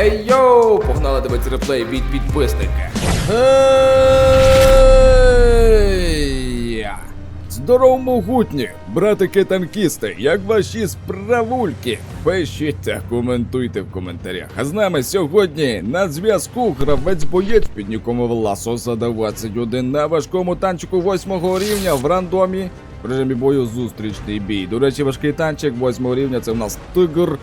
Ей йоу! Погнали дивитися реплей від підписника. Здорово, могутні, братики танкісти, як ваші справульки? Пишіть та коментуйте в коментарях. А з нами сьогодні на зв'язку гравець боєць під нікому Власоса 21 на важкому танчику 8 рівня в рандомі. В режимі бою зустрічний бій. До речі, важкий танчик 8 рівня це в нас тигр.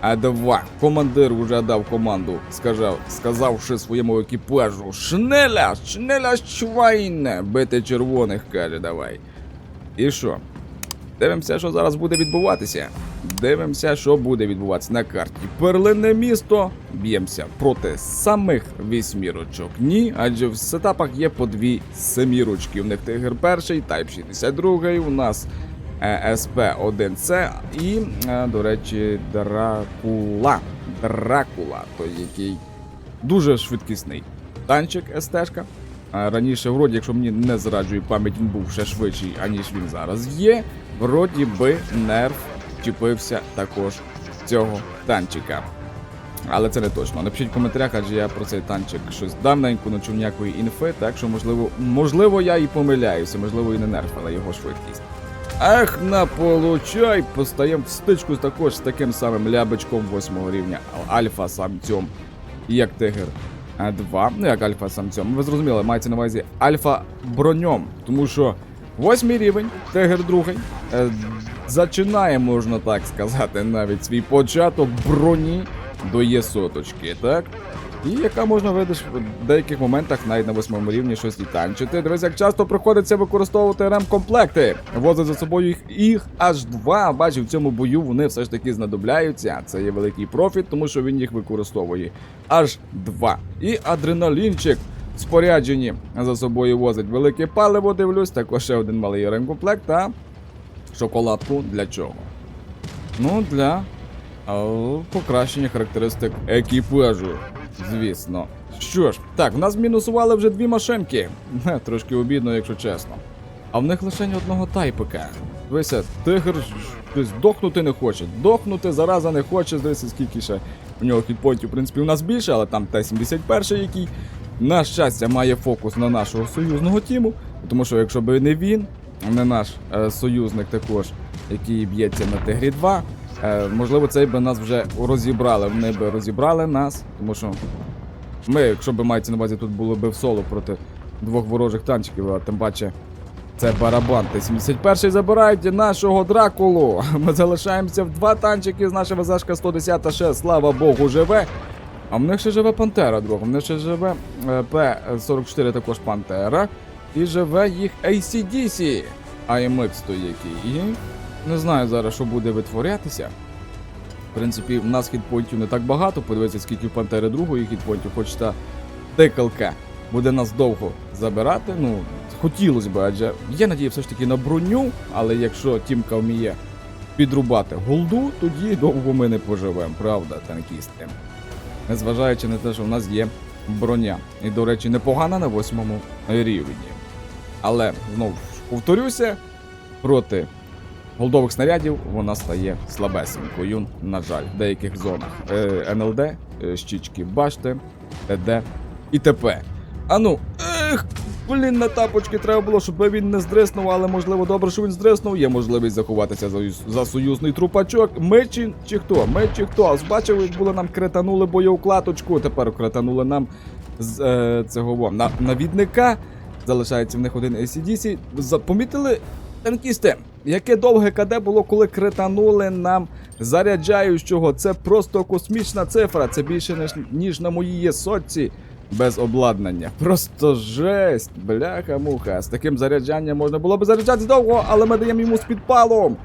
А два командир вже дав команду, сказав, сказавши своєму екіпажу Шнеля, шнеля швайне, бити червоних, каже, давай. І що? Дивимося, що зараз буде відбуватися. Дивимося, що буде відбуватися на карті. Перлине місто. Б'ємося проти самих вісьмірочок. Ні, адже в сетапах є по дві семірочки. У них тигр перший, тайп 62, у нас СП-1С і, е, до речі, Дракула. Дракула, той який дуже швидкісний. Танчик СТ-шка. Раніше, вроді, якщо мені не зраджує пам'ять, він був ще швидший, аніж він зараз є. Вроді би нерв чіпився також цього танчика. Але це не точно. Напишіть в коментарях, адже я про цей танчик щось давненько не чув ніякої інфи, так що можливо, можливо, я і помиляюся, можливо, і не нерв, але його швидкість. Ах, на получай! Постаємо в стичку також з таким самим лябичком 8 рівня альфа самцем, як тигр. 2, ну як альфа самцем. Ви зрозуміли, мається на увазі альфа броньом. Тому що восьмий рівень, тигр другий. Е, зачинає, можна так сказати, навіть свій початок броні до є соточки, так? І яка можна видиш в деяких моментах навіть на восьмому рівні щось і танчити. Дивись, як часто приходиться використовувати рем-комплекти. Возить за собою їх, їх аж два. Бачив, в цьому бою вони все ж таки знадобляються. Це є великий профіт, тому що він їх використовує. Аж два. І адреналінчик. в Спорядженні за собою возить велике паливо, дивлюсь, також ще один малий ремкомплект та шоколадку для чого? Ну, для а, покращення характеристик екіпажу, звісно. Що ж, так, в нас мінусували вже дві машинки. Трошки обідно, якщо чесно. А в них лише одного тайпика. Дивися, тигр щось дохнути не хоче. Дохнути зараза не хоче, дивися, скільки ще в нього хітпойнтів, в принципі, у нас більше, але там Т-71, який, на щастя, має фокус на нашого союзного тіму. Тому що якщо б не він, не наш е, союзник також, який б'ється на Тигрі 2, е, можливо, цей би нас вже розібрали. Вони би розібрали нас, тому що ми, якщо б мається на увазі, тут були б в соло проти двох ворожих танчиків, а тим паче це барабан. Т-71 забирають нашого Дракулу. Ми залишаємося в два танчики з нашого ВЗшка 110 ще, слава Богу, живе. А в них ще живе Пантера, друг. В них ще живе е, П-44 також Пантера. І живе їх ACDC. AMX той який. Не знаю зараз, що буде витворятися. В принципі, в нас хітпойнтів не так багато. Подивіться, скільки в Пантери другої хітпойнтів, хоч та тикалка буде нас довго забирати. Ну, хотілося б, адже є надія все ж таки на броню, але якщо тімка вміє підрубати голду, тоді довго ми не поживемо, правда, танкісти. Незважаючи на те, що в нас є броня. І, до речі, непогана на восьмому рівні. Але знову ж повторюся, проти голдових снарядів вона стає слабесенькою, на жаль, в деяких зонах. Е, НЛД, е, щічки башти, ТД і ТП. А ну, ех, блін, на тапочки треба було, щоб він не здриснув, але можливо добре, що він здриснув. Є можливість заховатися за, за союзний трупачок. Ми чи, чи хто? Ми чи хто? Бачив, як було нам кретанули боєукладочку, тепер кретанули нам з е, цього на, навідника. Залишається в них один ACDC. Запомітили танкісти, яке довге КД було, коли кританули нам заряджаючого. Це просто космічна цифра. Це більше ніж, на моїй сотці без обладнання. Просто жесть, бляха-муха. З таким заряджанням можна було б заряджати довго, але ми даємо йому з підпалом.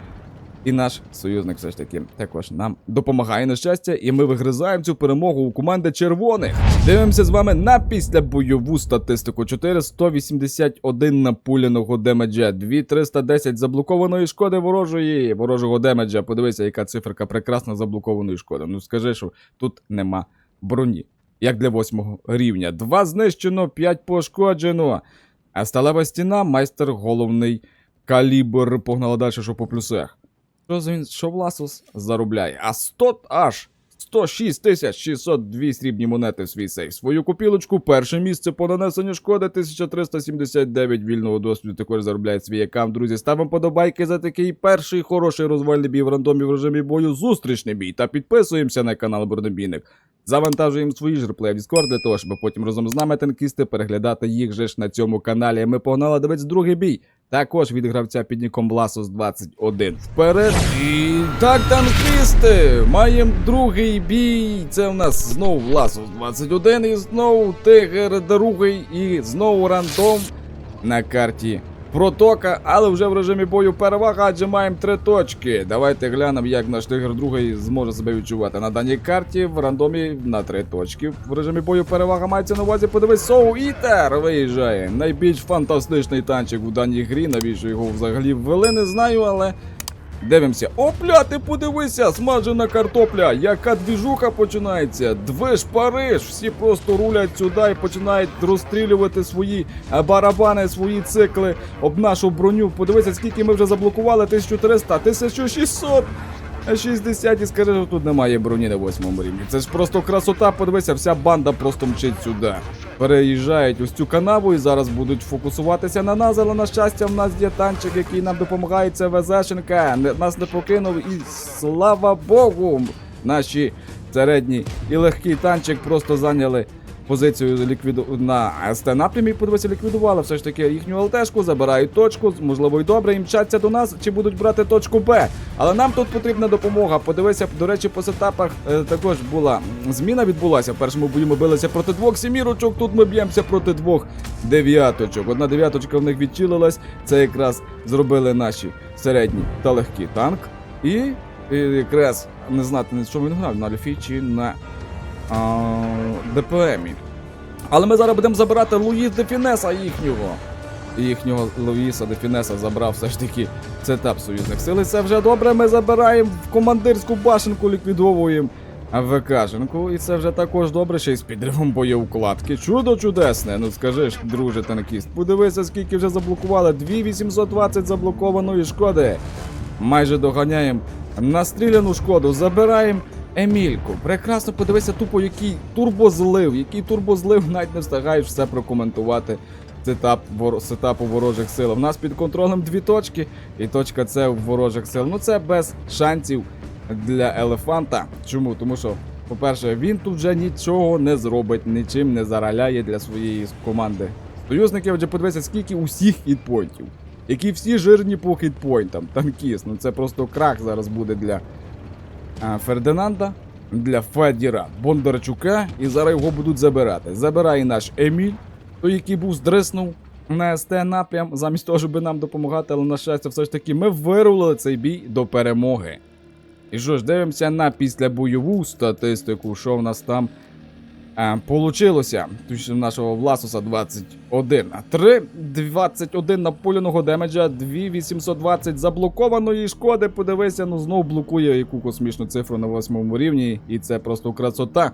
І наш союзник все ж таки також нам допомагає на щастя, і ми вигризаємо цю перемогу у команди червоних. Дивимося з вами на післябойову статистику. 4181 напуляного демеджа, 2310 заблокованої шкоди ворожої, ворожого демеджа. Подивися, яка циферка прекрасна заблокованої шкоди. Ну скажи, що тут нема броні. Як для восьмого рівня. Два знищено, 5 пошкоджено. А сталева стіна, майстер головний калібр. Погнала далі, що по плюсах. Що він, що Власус заробляє? А 100 аж 106 тисяч 602 срібні монети в свій сейф. Свою купілочку, перше місце по нанесенню шкоди 1379 вільного досвіду також заробляє свій аккаунт. Друзі, ставимо подобайки за такий перший хороший розвальний бій в рандомі в режимі бою, зустрічний бій та підписуємося на канал Бронебійник. Завантажуємо свої ж в Discord для того, щоб потім разом з нами танкісти переглядати їх же ж на цьому каналі. Ми погнали дивитися другий бій. Також від гравця під ніком Власос 21. Вперед. І так, танкісти! Маємо другий бій. Це в нас знову Власос 21 і знову Тигр другий і знову рандом на карті. Протока, але вже в режимі бою перевага, адже маємо три точки. Давайте глянемо, як наш тигр другий зможе себе відчувати на даній карті в рандомі на три точки. В режимі бою перевага мається на увазі. Подивись, Соу Ітер виїжджає. Найбільш фантастичний танчик в даній грі. Навіщо його взагалі ввели, не знаю, але. Дивимося. Опля, ти подивися, смажена картопля, яка двіжуха починається. Движ Париж, всі просто рулять сюди і починають розстрілювати свої е, барабани, свої цикли об нашу броню. Подивися, скільки ми вже заблокували, 1300, 1600. 60 і скажи, що тут немає броні на восьмому рівні. Це ж просто красота, подивися, вся банда просто мчить сюди. Переїжджають ось цю канаву і зараз будуть фокусуватися на нас, але на щастя, в нас є танчик, який нам допомагає. Це ВЗшенка. Нас не покинув і слава Богу! Наші середній і легкий танчик просто зайняли позицію ліквіду на СТ напрямі. Подивися, ліквідували все ж таки їхню ЛТшку, забирають точку. Можливо, й добре, і мчаться до нас чи будуть брати точку Б. Але нам тут потрібна допомога. Подивися, до речі, по сетапах е, також була зміна відбулася. В першому бою ми билися проти двох сімірочок. Тут ми б'ємося проти двох дев'яточок. Одна дев'яточка в них відчилилась. Це якраз зробили наші середній та легкий танк. І, і якраз не знати, на чому він грав, на Альфі чи на ДПМі. Але ми зараз будемо забирати Луїс Дефінеса їхнього. Їхнього Луїса Дефінеса забрав все ж таки сетап союзних сил. І це вже добре. Ми забираємо в командирську башенку, ліквідовуємо АВКшенку. І це вже також добре, ще й з підривом боєукладки. Чудо чудесне. Ну скажи ж, друже танкіст. Подивися, скільки вже заблокували. 2820 заблокованої шкоди. Майже доганяємо настріляну шкоду, забираємо Емільку. Прекрасно подивися тупо, який турбозлив, який турбозлив, навіть не встигаєш все прокоментувати. Сетап, вор... сетапу ворожих сил. У нас під контролем дві точки, і точка С у ворожих сил. Ну це без шансів для елефанта. Чому? Тому що, по-перше, він тут вже нічого не зробить, нічим не зараляє для своєї команди. Союзники, отже, подивися, скільки усіх хітпойнтів. Які всі жирні по хітпойнтам. Танкіст. Ну це просто крах зараз буде для Фердинанда, для Федіра Бондарчука, і зараз його будуть забирати. Забирає наш Еміль, той, який був здриснув на СТ напрям, замість того, щоб нам допомагати, але на щастя, все ж таки ми вирулили цей бій до перемоги. І що ж, дивимося на післябойову статистику, що в нас там получилося. Точно нашого Власуса 21. 3, 21 наполяного демеджа, 2820 заблокованої шкоди. Подивися, ну знов блокує яку космічну цифру на восьмому рівні. І це просто красота.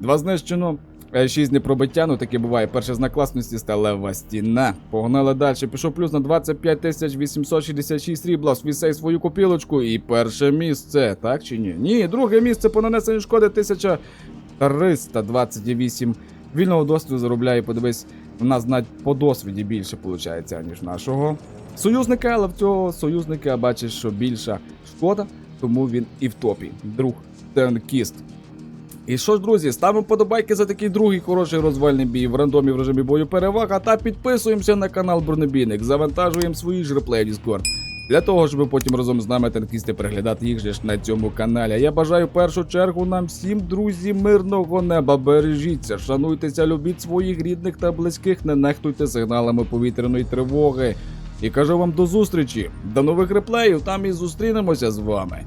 Два знищено. 6 непробиття, ну таке буває. Перший знак класності сталева стіна. Погнали далі. Пішов плюс на 25 866 срібла. Свісей свою копілочку. І перше місце, так чи ні? Ні, друге місце по нанесенню шкоди 1328 вільного досвіду заробляє. Подивись, у нас навіть по досвіді більше виходить, ніж нашого союзника, але в цього союзника бачиш, що більша шкода, тому він і в топі. Друг танкіст. І що ж, друзі, ставимо подобайки за такий другий хороший розвальний бій в рандомі в режимі бою перевага та підписуємося на канал Бронебійник, завантажуємо свої ж реплеї в Discord. Для того, щоб потім разом з нами танкісти переглядати їх же ж на цьому каналі. Я бажаю в першу чергу нам всім, друзі, мирного неба. Бережіться, шануйтеся, любіть своїх рідних та близьких, не нехтуйте сигналами повітряної тривоги. І кажу вам до зустрічі, до нових реплеїв, там і зустрінемося з вами.